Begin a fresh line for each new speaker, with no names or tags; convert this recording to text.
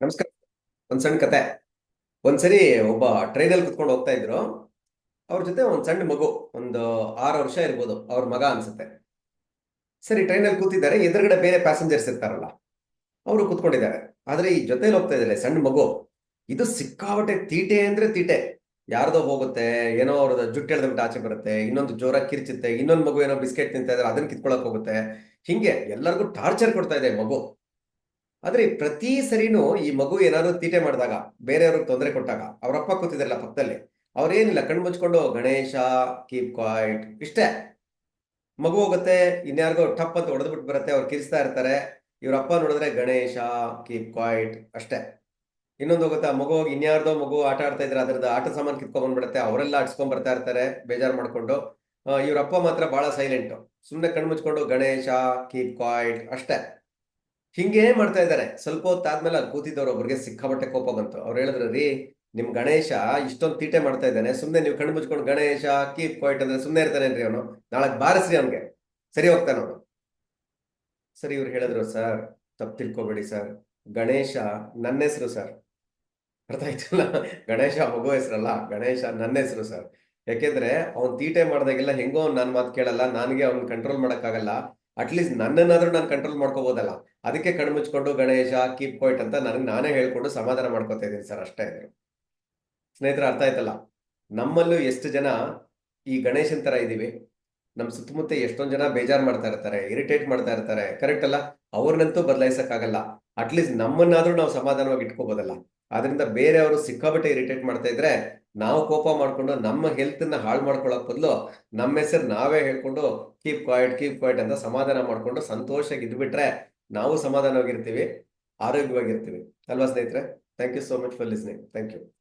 ನಮಸ್ಕಾರ. ಒಂದ್ ಸಣ್ಣ ಕತೆ. ಒಂದ್ಸರಿ ಒಬ್ಬ ಟ್ರೈನಲ್ಲಿ ಕುತ್ಕೊಂಡು ಹೋಗ್ತಾ ಇದ್ರು. ಅವ್ರ ಜೊತೆ ಒಂದ್ ಸಣ್ಣ ಮಗು, ಒಂದು ಆರು ವರ್ಷ ಇರ್ಬೋದು. ಅವ್ರ ಮಗ ಅನ್ಸುತ್ತೆ. ಸರಿ ಟ್ರೈನಲ್ಲಿ ಕೂತಿದ್ದಾರೆ. ಎದುರುಗಡೆ ಬೇರೆ ಪ್ಯಾಸೆಂಜರ್ಸ್ ಇರ್ತಾರಲ್ಲ, ಅವರು ಕುತ್ಕೊಂಡಿದ್ದಾರೆ. ಆದ್ರೆ ಈ ಜೊತೆಯಲ್ಲಿ ಹೋಗ್ತಾ ಇದ್ದಾರೆ ಸಣ್ಣ ಮಗು. ಇದು ಸಿಕ್ಕಾಪಟ್ಟೆ ತೀಟೆ ಅಂದ್ರೆ ತೀಟೆ. ಯಾರ್ದೋ ಹೋಗುತ್ತೆ, ಏನೋ ಅವ್ರದ್ದು ಜುಟ್ಟು ಎಳ್ದ್ಬಿಟ್ಟು ಆಚೆ ಬರುತ್ತೆ, ಇನ್ನೊಂದು ಜೋರಾಗಿ ಕಿರ್ಚುತ್ತೆ, ಇನ್ನೊಂದು ಮಗು ಏನೋ ಬಿಸ್ಕೆಟ್ ತಿಂತಾ ಇದ್ರೆ ಅದನ್ನ ಕಿತ್ಕೊಳಕ್ ಹೋಗುತ್ತೆ. ಹಿಂಗೆ ಎಲ್ಲರಿಗೂ ಟಾರ್ಚರ್ ಕೊಡ್ತಾ ಇದೆ ಮಗು. ಆದ್ರೆ ಪ್ರತಿ ಸರಿನೂ ಈ ಮಗು ಏನಾದ್ರು ತೀಟೆ ಮಾಡಿದಾಗ, ಬೇರೆಯವ್ರಿಗೆ ತೊಂದರೆ ಕೊಟ್ಟಾಗ ಅವರಪ್ಪ ಕೂತಿದ್ರಲ್ಲ ಪಕ್ಕದಲ್ಲಿ ಅವ್ರೇನಿಲ್ಲ ಕಣ್ಣು ಮುಚ್ಕೊಂಡು, ಗಣೇಶ ಕೀಪ್ ಕ್ವಾಯ್ಟ್ ಇಷ್ಟೇ. ಮಗು ಹೋಗುತ್ತೆ, ಇನ್ಯಾರಿಗೋ ಟಪ್ ಅಂತ ಹೊಡೆದ್ಬಿಟ್ಟು ಬರುತ್ತೆ, ಅವ್ರು ಕಿರಿಸ್ತಾ ಇರ್ತಾರೆ. ಇವ್ರಪ್ಪ ನೋಡಿದ್ರೆ, ಗಣೇಶ ಕೀಪ್ ಕ್ವಾಯ್ಟ್ ಅಷ್ಟೇ. ಇನ್ನೊಂದು ಹೋಗುತ್ತೆ, ಆ ಮಗು ಹೋಗಿ ಇನ್ಯಾರ್ದೋ ಮಗು ಆಟ ಆಡ್ತಾ ಇದ್ರೆ, ಅದ್ರದ್ದು ಆಟ ಸಾಮಾನು ಕಿತ್ಕೊಂಡ್ ಬಂದ್ಬಿಡುತ್ತೆ, ಅವರೆಲ್ಲ ಆಡ್ಸ್ಕೊಂಡ್ ಬರ್ತಾ ಇರ್ತಾರೆ, ಬೇಜಾರು ಮಾಡ್ಕೊಂಡು. ಇವ್ರಪ್ಪ ಮಾತ್ರ ಬಹಳ ಸೈಲೆಂಟ್ ಸುಮ್ಮನೆ ಕಣ್ಣು ಮುಚ್ಕೊಂಡು, ಗಣೇಶ ಕೀಪ್ ಕ್ವಾಯ್ಟ್ ಅಷ್ಟೇ. ಹಿಂಗೆ ಮಾಡ್ತಾ ಇದ್ದಾರೆ. ಸ್ವಲ್ಪ ಹೊತ್ತಾದ್ಮೇಲೆ ಅಲ್ಲಿ ಕೂತಿದ್ದವ್ರು ಒಬ್ರಿಗೆ ಸಿಕ್ಕಾಪಟ್ಟೆ ಕೋಪ ಬಂತು. ಅವ್ರು ಹೇಳಿದ್ರು, ರೀ, ನಿಮ್ ಗಣೇಶ ಇಷ್ಟೊಂದು ತೀಟೆ ಮಾಡ್ತಾ ಇದ್ದಾನೆ. ಸುಮ್ಮನೆ ನೀವು ಕಣ್ಣು ಮುಚ್ಕೊಂಡು ಗಣೇಶ ಕೀಪ್ ಕ್ವಾಯಿಟ್ ಅಂದ್ರೆ ಸುಮ್ನೆ ಇರ್ತಾನೇನ್ರಿ ಅವನು. ನಾಳೆ ಬಾರಿಸ್ರಿ ಅವನ್ಗೆ. ಸರಿ ಹೋಗ್ತಾನೆ ಅವನು. ಸರಿ, ಇವ್ರು ಹೇಳಿದ್ರು, ಸರ್, ತಪ್ಪು ತಿಳ್ಕೊಬೇಡಿ, ಸರ್. ಗಣೇಶ ನನ್ನ ಹೆಸರು, ಸರ್. ಅರ್ಥ ಆಯ್ತಲ್ಲ? ಗಣೇಶ ಮಗು ಹೆಸರಲ್ಲ. ಗಣೇಶ ನನ್ನ ಹೆಸರು, ಸರ್. ಯಾಕೆಂದ್ರೆ ಅವ್ನ್ ತೀಟೆ ಮಾಡ್ದಾಗೆಲ್ಲ ಹೆಂಗೋ ನನ್ನ ಮಾತು ಕೇಳಲ್ಲ. ನನಗೆ ಅವ್ನ್ ಕಂಟ್ರೋಲ್ ಮಾಡಕ್ಕಾಗಲ್ಲ. ಅಟ್ಲೀಸ್ಟ್ ನನ್ನನ್ನಾದ್ರೂ ನಾನು ಕಂಟ್ರೋಲ್ ಮಾಡ್ಕೋಬೋದಲ್ಲ. ಅದಕ್ಕೆ ಕಣ್ಮುಚ್ಕೊಂಡು ಗಣೇಶ ಕೀಪ್ ಪಾಯಿಂಟ್ ಅಂತ ನನಗೆ ನಾನೇ ಹೇಳ್ಕೊಂಡು ಸಮಾಧಾನ ಮಾಡ್ಕೋತಾ ಇದ್ದೀನಿ ಸರ್ ಅಷ್ಟೇ ಸ್ನೇಹಿತರ, ಅರ್ಥ ಆಯ್ತಲ್ಲ? ನಮ್ಮಲ್ಲೂ ಎಷ್ಟು ಜನ ಈ ಗಣೇಶನ್ ತರ ಇದೀವಿ. ನಮ್ಮ ಸುತ್ತಮುತ್ತ ಎಷ್ಟೊಂದು ಜನ ಬೇಜಾರ್ ಮಾಡ್ತಾ ಇರ್ತಾರೆ ಇರಿಟೇಟ್ ಮಾಡ್ತಾ ಇರ್ತಾರೆ. ಕರೆಕ್ಟ್ ಅಲ್ಲ? ಅವ್ರನ್ನಂತೂ ಬದಲಾಯಿಸಕ್ಕಾಗಲ್ಲ. ಅಟ್ಲೀಸ್ಟ್ ನಮ್ಮನ್ನಾದ್ರೂ ನಾವು ಸಮಾಧಾನವಾಗಿ ಇಟ್ಕೋಬೋದಲ್ಲ. ಆದ್ರಿಂದ ಬೇರೆಯವರು ಸಿಕ್ಕಾಬಟ್ಟೆ ಇರಿಟೇಟ್ ಮಾಡ್ತಾ ಇದ್ರೆ ನಾವು ಕೋಪ ಮಾಡ್ಕೊಂಡು ನಮ್ಮ ಹೆಲ್ತ್ನ ಹಾಳು ಮಾಡ್ಕೊಳ್ಳೋಕ್ ಬದಲು ನಮ್ಮ ಹೆಸರು ನಾವೇ ಹೇಳ್ಕೊಂಡು ಕೀಪ್ ಕ್ವಾಯಿಟ್ ಕೀಪ್ ಕ್ವಾಯಿಟ್ ಅಂತ ಸಮಾಧಾನ ಮಾಡ್ಕೊಂಡು ಸಂತೋಷವಾಗಿ ಇದ್ಬಿಟ್ರೆ ನಾವು ಸಮಾಧಾನವಾಗಿರ್ತೀವಿ, ಆರೋಗ್ಯವಾಗಿರ್ತೀವಿ. ಅಲ್ವಾ ಸ್ನೇಹಿತರೆ? Thank you so much for listening thank you